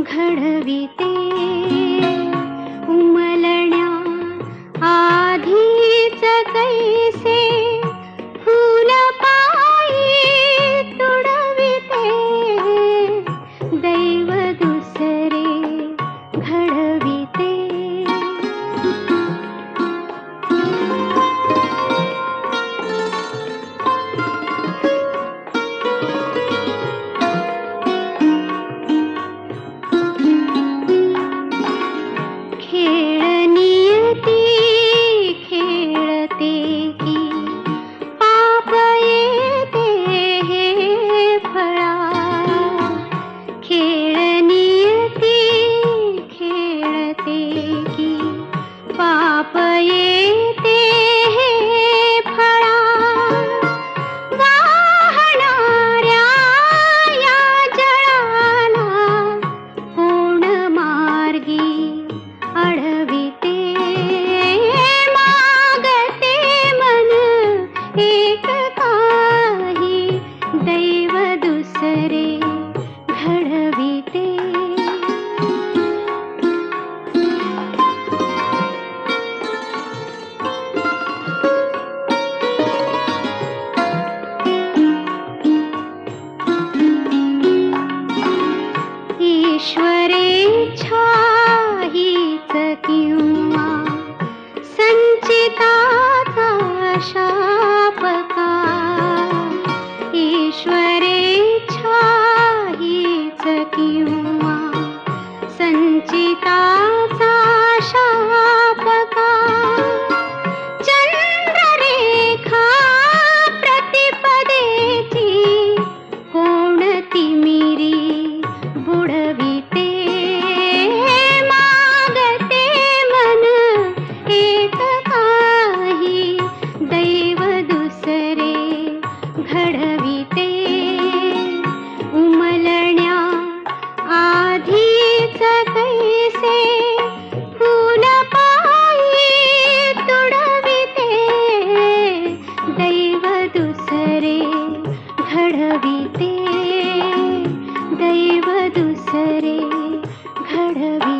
घडविते ्याया जाना ऊणमार्गी अडबिते मागते मन एकताही दैव दुसरे। ईश्वरेच्छा हीच किंवा संचिताचा घडविते उमलण्या आधीच कैसे फूल पायी तुडविते। दैव दुसरे घडविते। दैव दुसरे घडविते